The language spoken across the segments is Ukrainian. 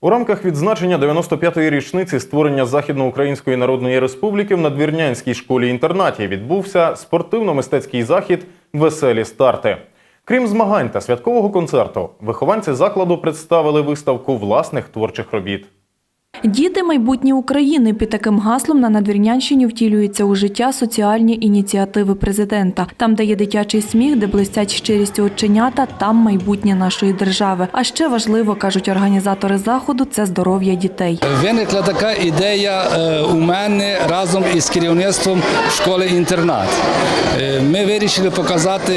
У рамках відзначення 95-ї річниці створення Західноукраїнської Народної Республіки в Надвірнянській школі-інтернаті відбувся спортивно-мистецький захід Веселі старти. Крім змагань та святкового концерту, вихованці закладу представили виставку власних творчих робіт. Діти майбутнє України під таким гаслом на Надвірнянщині втілюються у життя соціальні ініціативи президента. Там, де є дитячий сміх, де блистять щирістю оченята, там майбутнє нашої держави. А ще важливо, кажуть організатори заходу, це здоров'я дітей. Виникла така ідея е, у мене разом із керівництвом школи-інтернат. Е, Ми вирішили показати,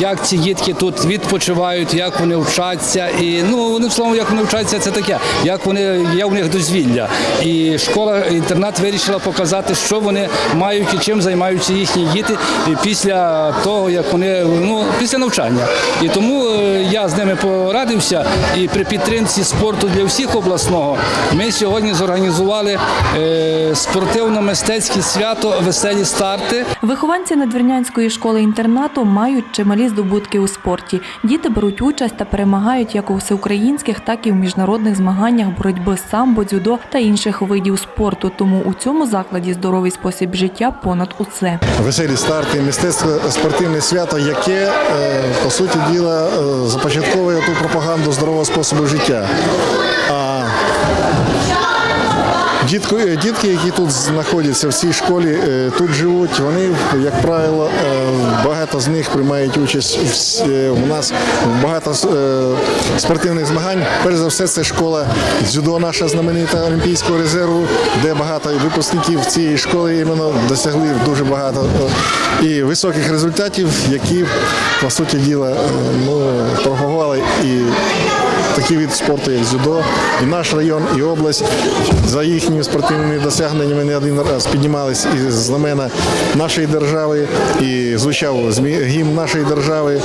як ці дітки тут відпочивають, як вони вчаться. І ну вони словом, як вони вчаться, це таке, як вони є у них дозвілля. І школа-інтернат вирішила показати, що вони мають і чим займаються їхні діти після того, як вони ну після навчання. І тому е, я з ними порадився. І при підтримці спорту для всіх обласного ми сьогодні зорганізували е, спортивно-мистецьке свято Веселі старти. Вихованці Надвірнянської школи-інтернату мають чималі здобутки у спорті. Діти беруть участь та перемагають як у всеукраїнських, так і в міжнародних змаганнях боротьби з самбо, дзюдо та інших видів спорту. Тому у цьому закладі здоровий спосіб життя понад усе. Веселі старти, мистецтво спортивне свято, яке е, по суті діла е, започатковує ту пропаганду здорового способу життя. А Дітки, е, дітки, які тут знаходяться в цій школі, е, тут живуть, вони, як правило, е, багато з них приймають участь у нас багато спортивних змагань. Перш за все, це школа дзюдо, наша знаменита Олімпійського резерву, де багато випускників цієї школи іменно досягли дуже багато і високих результатів, які, по суті діла, ну, пропагували і такий від спорту, як дзюдо, і наш район, і область за їхніми спортивними досягненнями не один раз піднімались і знамена нашої держави, і звучав гімн нашої держави.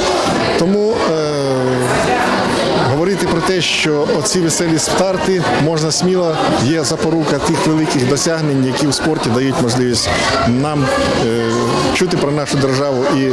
Тому е, говорити про те, що оці веселі старти можна сміло, є запорука тих великих досягнень, які в спорті дають можливість нам е, чути про нашу державу і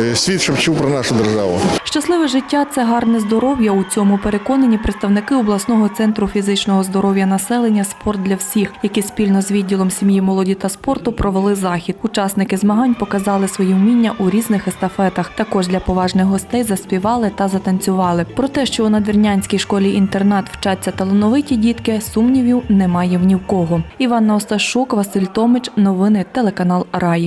е, світ, щоб чув про нашу державу. Щасливе життя це гарне здоров'я. У цьому переконані представники обласного центру фізичного здоров'я населення Спорт для всіх, які спільно з відділом сім'ї, молоді та спорту провели захід. Учасники змагань показали свої вміння у різних естафетах. Також для поважних гостей заспівали та затанцювали. Про те, що у надвірнянській школі інтернат вчаться талановиті дітки, сумнівів немає в ні в кого. Іванна Осташук, Василь Томич, новини телеканал Раї.